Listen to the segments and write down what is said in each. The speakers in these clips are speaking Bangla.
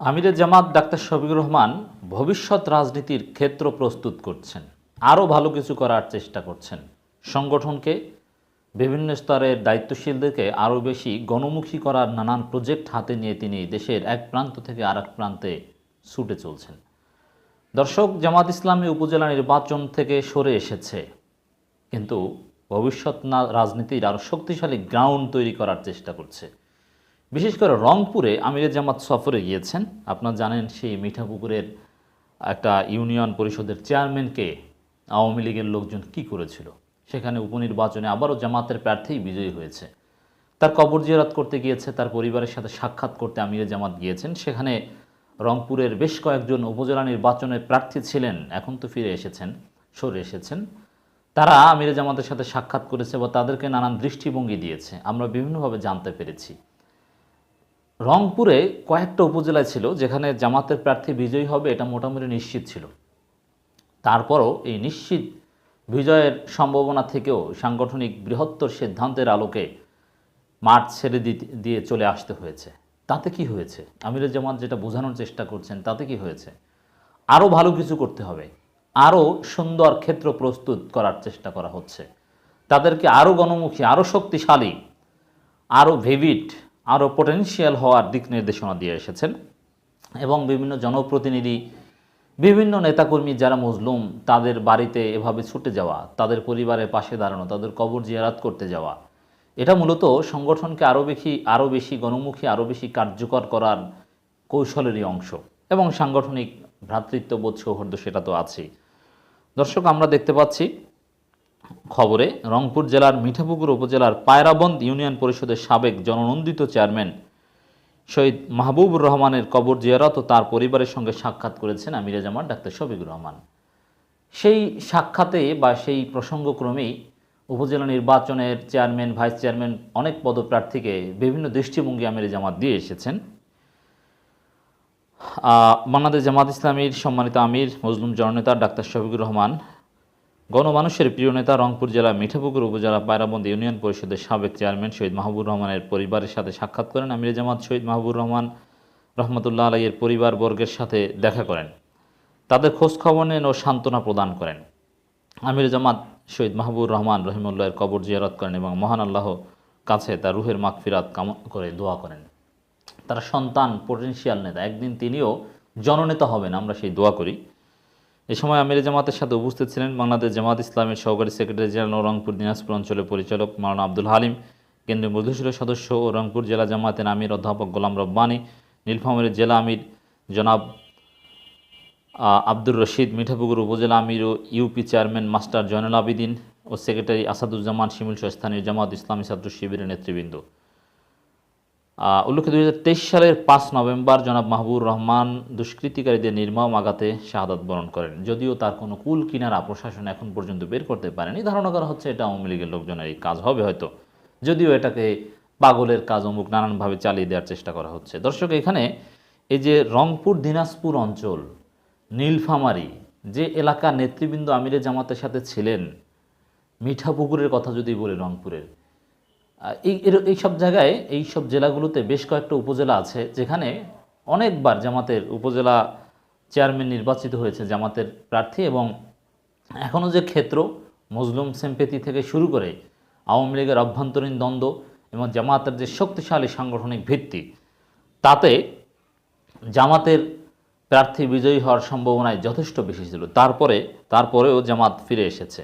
আমিরের জামাত ডাক্তার শফিকুর রহমান ভবিষ্যৎ রাজনীতির ক্ষেত্র প্রস্তুত করছেন, আরও ভালো কিছু করার চেষ্টা করছেন। সংগঠনকে, বিভিন্ন স্তরের দায়িত্বশীলদেরকে আরও বেশি গণমুখী করার নানান প্রজেক্ট হাতে নিয়ে তিনি দেশের এক প্রান্ত থেকে আর প্রান্তে ছুটে চলছেন। দর্শক, জামাত ইসলামী উপজেলা নির্বাচন থেকে সরে এসেছে। কিন্তু ভবিষ্যৎ না, রাজনীতির আরও শক্তিশালী গ্রাউন্ড তৈরি করার চেষ্টা করছে। বিশেষ করে রংপুরে আমিরে জামাত সফরে গিয়েছেন। আপনারা জানেন সেই মিঠা মিঠাপুকুরের একটা ইউনিয়ন পরিষদের চেয়ারম্যানকে আওয়ামী লীগের লোকজন কি করেছিল? সেখানে উপনির্বাচনে আবারও জামাতের প্রার্থী বিজয়ী হয়েছে। তার কবর জিয়ারত করতে গিয়েছে, তার পরিবারের সাথে সাক্ষাৎ করতে আমিরে জামাত গিয়েছেন। সেখানে রংপুরের বেশ কয়েকজন উপজেলা নির্বাচনের প্রার্থী ছিলেন, এখন তো ফিরে এসেছেন, সরে এসেছেন। তারা আমিরে জামাতের সাথে সাক্ষাৎ করেছে বা তাদেরকে নানান দৃষ্টিভঙ্গি দিয়েছে। আমরা বিভিন্নভাবে জানতে পেরেছি। রংপুরে কয়েকটা উপজেলায় ছিল যেখানে জামাতের প্রার্থী বিজয়ী হবে, এটা মোটামুটি নিশ্চিত ছিল। তারপরও এই নিশ্চিত বিজয়ের সম্ভাবনা থেকেও সাংগঠনিক বৃহত্তর সিদ্ধান্তের আলোকে মাঠ ছেড়ে দিয়ে চলে আসতে হয়েছে। তাতে কি হয়েছে? আমিরুল জামাত যেটা বোঝানোর চেষ্টা করছেন, তাতে কি হয়েছে? আরও ভালো কিছু করতে হবে। আরও সুন্দর ক্ষেত্র প্রস্তুত করার চেষ্টা করা হচ্ছে। তাদেরকে আরও গণমুখী, আরও শক্তিশালী, আরও ভিভিড আরও পটেনশিয়াল হওয়ার দিক নির্দেশনা দিয়ে এসেছেন এবং বিভিন্ন জনপ্রতিনিধি, বিভিন্ন নেতাকর্মী যারা মজলুম, তাদের বাড়িতে এভাবে ছুটে যাওয়া, তাদের পরিবারের পাশে দাঁড়ানো, তাদের কবর জিয়ারাত করতে যাওয়া, এটা মূলত সংগঠনকে আরও বেশি আরও বেশি গণমুখী, আরও বেশি কার্যকর করার কৌশলেরই অংশ এবং সাংগঠনিক ভ্রাতৃত্ববোধ সৌহার্দ্য সেটা তো আছেই। দর্শক, আমরা দেখতে পাচ্ছি খবরে, রংপুর জেলার মিঠাপুকুর উপজেলার পায়রাবন্দ ইউনিয়ন পরিষদের সাবেক জননন্দিত চেয়ারম্যান শহীদ মাহবুবুর রহমানের কবর জিয়ারত ও তার পরিবারের সঙ্গে সাক্ষাৎ করেছেন আমিরা জামান ডাক্তার শফিকুর রহমান। সেই সাক্ষাতে বা সেই প্রসঙ্গক্রমেই উপজেলা নির্বাচনের চেয়ারম্যান, ভাইস চেয়ারম্যান অনেক পদপ্রার্থীকে বিভিন্ন দৃষ্টিভঙ্গি আমিরে জামাত দিয়ে এসেছেন। বাংলাদেশ জামাত ইসলামীর সম্মানিত আমির, মজলুম জননেতা ডাক্তার শফিকুর রহমান গণমানুষের প্রিয় নেতা রংপুর জেলা মিঠাপুকুর উপজেলা পায়রাবন্দ ইউনিয়ন পরিষদের সাবেক চেয়ারম্যান শহীদ মাহবুর রহমানের পরিবারের সাথে সাক্ষাৎ করেন আমির জামাত শহীদ মাহবুর রহমান, রহমতুল্লাহ আলাইয়ের পরিবারবর্গের সাথে দেখা করেন। তাদের খোঁজ খবর নেন ও সান্ত্বনা প্রদান করেন। আমির জামাত শহীদ মাহবুর রহমান রহিমুল্লাহের কবর জিয়ারত করেন এবং মহান আল্লাহ কাছে তার রুহের মাগফিরাত কাম, করে দোয়া করেন। তারা সন্তান পটেনশিয়াল নেতা, একদিন তিনিও জননেতা হবেন, আমরা সেই দোয়া করি। এ সময় আমির জামাতের সাথে উপস্থিত ছিলেন বাংলাদেশ জামাত ইসলামের সহকারী সেক্রেটারি জেনারেল রংপুর দিনাজপুর অঞ্চলের পরিচালক মাওলানা আব্দুল হালিম, কেন্দ্রীয় মধুসূরের সদস্য ও রংপুর জেলা জামাতের আমির অধ্যাপক গোলাম রব্বানী, নীলফামারীর জেলা আমির জনাব আব্দুর রশিদ, মিঠাপুকুর উপজেলা আমির ও UP chairman master Joynul Abedin ও সেক্রেটারি আসাদুজ্জামান শিমুল সহ স্থানীয় জামাত ইসলামী ছাত্র শিবিরের নেতৃবৃন্দ। উল্লেখ্য দুই হাজার তেইশ সালের পাঁচ নভেম্বর জনাব মাহবুর রহমান দুষ্কৃতিকারীদের নির্মম আঘাতে শাহাদাত বরণ করেন। যদিও তার কোনো কুল কিনারা প্রশাসন এখন পর্যন্ত বের করতে পারেনি, ধারণা করা হচ্ছে এটা আওয়ামী লীগের লোকজনের এই কাজ হবে হয়তো। যদিও এটাকে পাগলের কাজ অমুক নানানভাবে চালিয়ে দেওয়ার চেষ্টা করা হচ্ছে। দর্শক, এখানে এই যে রংপুর, দিনাজপুর অঞ্চল, নীলফামারী, যে এলাকা নেতৃবৃন্দ আমিরে জামাতের সাথে ছিলেন, মিঠাপুকুরের কথা যদি বলি রংপুরের এই এই সব জায়গায় এই সব জেলাগুলোতে বেশ কয়েকটা উপজেলা আছে যেখানে অনেকবার জামাতের উপজেলা চেয়ারম্যান নির্বাচিত হয়েছে জামাতের প্রার্থী এবং এখনও যে ক্ষেত্র মজলুম সেম্পেতি থেকে শুরু করে আওয়ামী লীগের অভ্যন্তরীণ দ্বন্দ্ব এবং জামাতের যে শক্তিশালী সাংগঠনিক ভিত্তি, তাতে জামাতের প্রার্থী বিজয়ী হওয়ার সম্ভাবনায় যথেষ্ট বেশি ছিল। তারপরে, তারপরেও জামাত ফিরে এসেছে।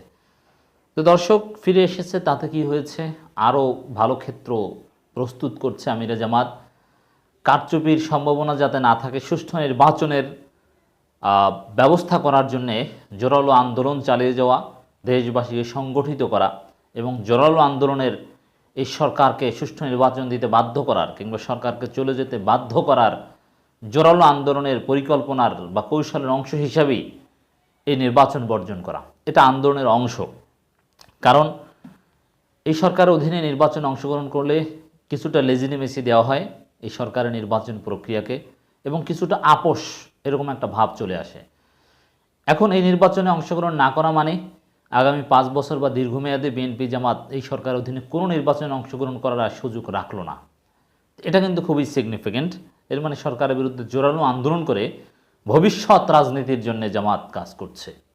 তো দর্শক, ফিরে এসেছে, তাতে কি হয়েছে? আরও ভালো ক্ষেত্র প্রস্তুত করছে আমিরা জামাত। কারচুপির সম্ভাবনা যাতে না থাকে, সুষ্ঠু নির্বাচনের ব্যবস্থা করার জন্যে জোরালো আন্দোলন চালিয়ে যাওয়া, দেশবাসীকে সংগঠিত করা এবং জোরালো আন্দোলনের এই সরকারকে সুষ্ঠু নির্বাচন দিতে বাধ্য করার কিংবা সরকারকে চলে যেতে বাধ্য করার জোরালো আন্দোলনের পরিকল্পনার বা কৌশলের অংশ হিসাবেই এই নির্বাচন বর্জন করা। এটা আন্দোলনের অংশ। কারণ এই সরকারের অধীনে নির্বাচনে অংশগ্রহণ করলে কিছুটা লেজিনিমেসি দেওয়া হয় এই সরকারের নির্বাচন প্রক্রিয়াকে এবং কিছুটা আপোষ এরকম একটা ভাব চলে আসে। এখন এই নির্বাচনে অংশগ্রহণ না করা মানে আগামী পাঁচ বছর বা দীর্ঘমেয়াদে বিএনপি জামাত এই সরকারের অধীনে কোনো নির্বাচনে অংশগ্রহণ করার সুযোগ রাখল না। এটা কিন্তু খুবই সিগনিফিক্যান্ট এর মানে সরকারের বিরুদ্ধে জোরালো আন্দোলন করে ভবিষ্যৎ রাজনীতির জন্য জামাত কাজ করছে।